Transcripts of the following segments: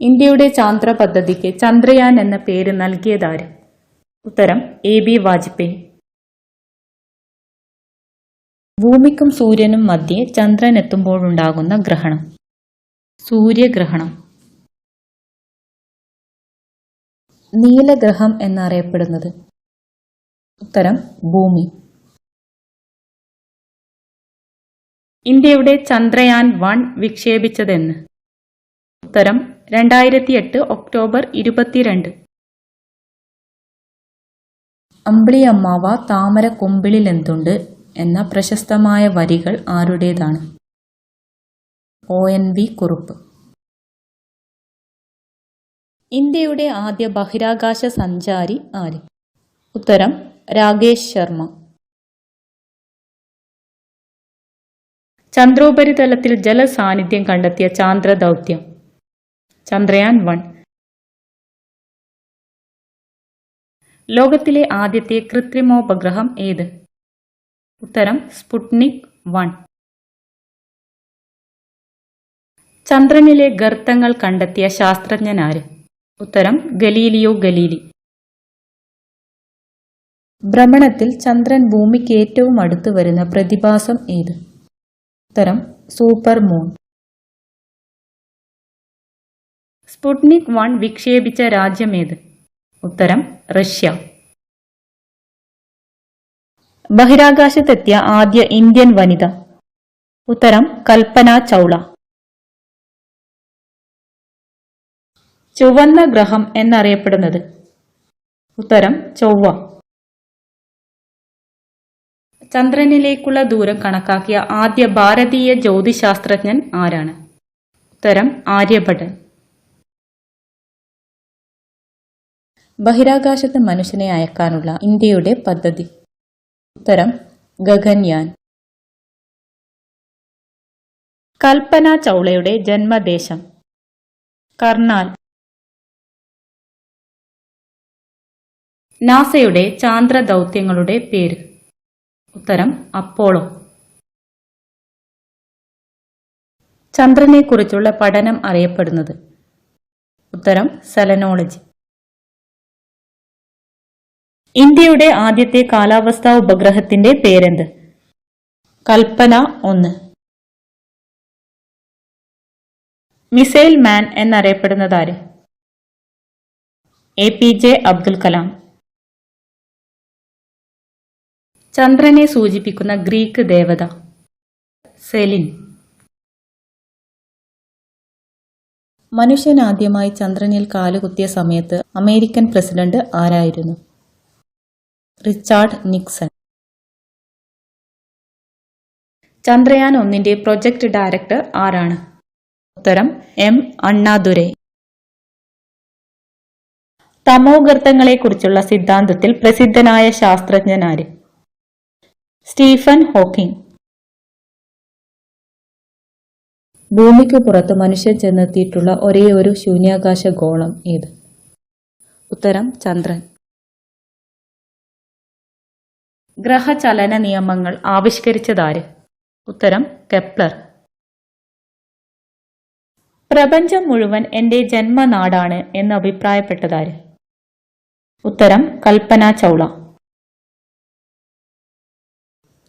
ഇന്ത്യയുടെ ചാന്ദ്ര പദ്ധതിക്ക് ചന്ദ്രയാൻ എന്ന പേര് നൽകിയതാര്? ഉത്തരം എ ബി വാജ്പേയി. ഭൂമിക്കും സൂര്യനും മധ്യേ ചന്ദ്രൻ എത്തുമ്പോഴുണ്ടാകുന്ന ഗ്രഹണം. സൂര്യഗ്രഹണം. നീലഗ്രഹം എന്നറിയപ്പെടുന്നത്. ഉത്തരം ഭൂമി. ഇന്ത്യയുടെ ചന്ദ്രയാൻ വൺ വിക്ഷേപിച്ചതെന്ന്. ഉത്തരം രണ്ടായിരത്തി എട്ട് ഒക്ടോബർ ഇരുപത്തിരണ്ട്. അമ്പിളി അമ്മാവ താമര കൊമ്പിളിലെന്തുണ്ട് എന്ന പ്രശസ്തമായ വരികൾ ആരുടേതാണ്? O N V Kurup. ഇന്ത്യയുടെ ആദ്യ ബഹിരാകാശ സഞ്ചാരി ആര്? ഉത്തരം രാകേഷ് ശർമ്മ. ചന്ദ്രോപരിതലത്തിൽ ജലസാന്നിധ്യം കണ്ടെത്തിയ ചാന്ദ്ര ദൗത്യം ചന്ദ്രയാൻ വൺ. ലോകത്തിലെ ആദ്യത്തെ കൃത്രിമോപഗ്രഹം ഏത്? ഉത്തരം സ്പുട്നിക് വൺ. ചന്ദ്രനിലെ ഗർത്തങ്ങൾ കണ്ടെത്തിയ ശാസ്ത്രജ്ഞനാര് ഉത്തരം ഗലീലിയോ ഗലീലി. ഭ്രമണത്തിൽ ചന്ദ്രൻ ഭൂമിക്ക് ഏറ്റവും അടുത്ത് വരുന്ന പ്രതിഭാസം ഏത്? ഉത്തരം സൂപ്പർ മൂൺ. സ്പുട്നിക് വൺ വിക്ഷേപിച്ച രാജ്യമേത് ഉത്തരം റഷ്യ. ബഹിരാകാശത്തെത്തിയ ആദ്യ ഇന്ത്യൻ വനിത. ഉത്തരം കൽപ്പന ചൗള. ചുവന്ന ഗ്രഹം എന്നറിയപ്പെടുന്നത്. ഉത്തരം ചൊവ്വ. ചന്ദ്രനിലേക്കുള്ള ദൂരം കണക്കാക്കിയ ആദ്യ ഭാരതീയ ജ്യോതിശാസ്ത്രജ്ഞൻ ആരാണ്? ഉത്തരം ആര്യഭട്ടൻ. ബഹിരാകാശത്ത് മനുഷ്യനെ അയക്കാനുള്ള ഇന്ത്യയുടെ പദ്ധതി. ഉത്തരം ഗഗൻയാൻ. കൽപ്പന ചൗളയുടെ ജന്മദേശം. കർണാൽ. നാസയുടെ ചാന്ദ്ര ദൗത്യങ്ങളുടെ പേര്. ഉത്തരം അപ്പോളോ. ചന്ദ്രനെക്കുറിച്ചുള്ള പഠനം അറിയപ്പെടുന്നത്. ഉത്തരം സെലനോളജി. ഇന്ത്യയുടെ ആദ്യത്തെ കാലാവസ്ഥാ ഉപഗ്രഹത്തിന്റെ പേരെന്ത്? കൽപ്പന ഒന്ന്. Missile man എന്നറിയപ്പെടുന്നതാര്? A P J Abdul Kalam. ചന്ദ്രനെ സൂചിപ്പിക്കുന്ന ഗ്രീക്ക് ദേവത സെലിൻ. മനുഷ്യൻ ആദ്യമായി ചന്ദ്രനിൽ കാലുകുത്തിയ സമയത്ത് അമേരിക്കൻ പ്രസിഡന്റ് ആരായിരുന്നു? Richard Nixon. ചന്ദ്രയാൻ ഒന്നിന്റെ പ്രൊജക്ട് ഡയറക്ടർ ആരാണ്? ഉത്തരം എം. അണ്ണാദുരൈ. തമോഗർത്തങ്ങളെക്കുറിച്ചുള്ള സിദ്ധാന്തത്തിൽ പ്രസിദ്ധനായ ശാസ്ത്രജ്ഞനാര്? Stephen Hawking. ഭൂമിക്ക് പുറത്ത് മനുഷ്യൻ ചെന്നെത്തിയിട്ടുള്ള ഒരേ ഒരു ശൂന്യാകാശ ഗോളം ഏത്? ഉത്തരം ചന്ദ്രൻ. ഗ്രഹചലന നിയമങ്ങൾ ആവിഷ്കരിച്ചതാര്? ഉത്തരം കെപ്ലർ. പ്രപഞ്ചം മുഴുവൻ എന്റെ ജന്മനാടാണ് എന്ന് അഭിപ്രായപ്പെട്ടതാര്? ഉത്തരം കൽപ്പന ചൗള.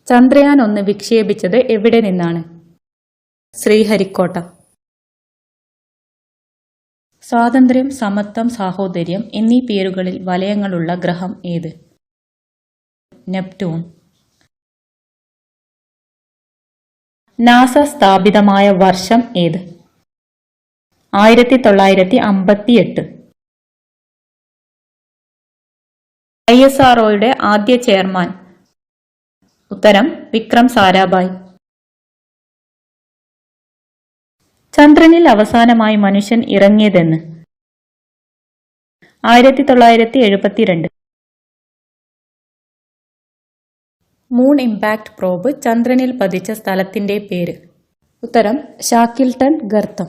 ചന്ദ്രയാൻ ഒന്ന് വിക്ഷേപിച്ചത് എവിടെ നിന്നാണ്? ശ്രീഹരിക്കോട്ട. സ്വാതന്ത്ര്യം സമത്വം സാഹോദര്യം എന്നീ പേരുകളിൽ വലയങ്ങളുള്ള ഗ്രഹം ഏത്? നെപ്റ്റ്യൂൺ. നാസ സ്ഥാപിതമായ വർഷം ഏത്? ആയിരത്തി തൊള്ളായിരത്തി അമ്പത്തി എട്ട് ഐ എസ് ആർഒയുടെ ആദ്യ ചെയർമാൻ. ഉത്തരം വിക്രം സാരാഭായ്. ചന്ദ്രനിൽ അവസാനമായി മനുഷ്യൻ ഇറങ്ങിയതെന്ന്. ആയിരത്തി തൊള്ളായിരത്തി എഴുപത്തിരണ്ട് മൂൺ ഇമ്പാക്ട് പ്രോബ് ചന്ദ്രനിൽ പതിച്ച സ്ഥലത്തിന്റെ പേര്. ഉത്തരം ഷാക്കിൽട്ടൺ ഗർത്തം.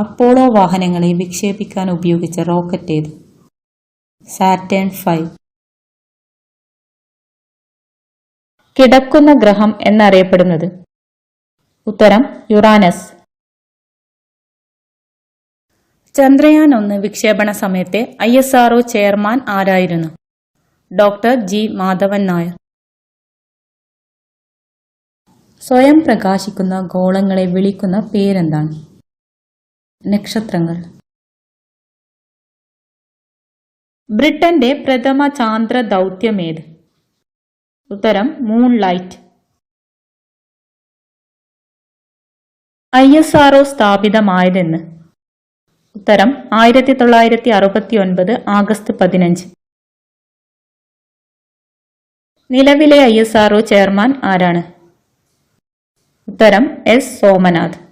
അപ്പോളോ വാഹനങ്ങളെ വിക്ഷേപിക്കാൻ ഉപയോഗിച്ച റോക്കറ്റ് ഏത്? Saturn five. കിടക്കുന്ന ഗ്രഹം എന്നറിയപ്പെടുന്നത്? ഉത്തരം യുറാനസ്. ചന്ദ്രയാൻ ഒന്ന് വിക്ഷേപണ സമയത്തെ ഐ എസ് ചെയർമാൻ ആരായിരുന്നു? Doctor G Madhavan Nair. സ്വയം പ്രകാശിക്കുന്ന ഗോളങ്ങളെ വിളിക്കുന്ന പേരെന്താണ്? നക്ഷത്രങ്ങൾ. ബ്രിട്ടന്റെ പ്രഥമ ചാന്ദ്ര ദൗത്യമേത് ഉത്തരം moon light. I S RO സ്ഥാപിതമായതെന്ന്. ഉത്തരം ആയിരത്തി തൊള്ളായിരത്തി അറുപത്തി ഒൻപത് ആഗസ്റ്റ് പതിനഞ്ച്. നിലവിലെ ഐ എസ് ആർഒ ചെയർമാൻ ആരാണ്? ഉത്തരം എസ് സോമനാഥ്.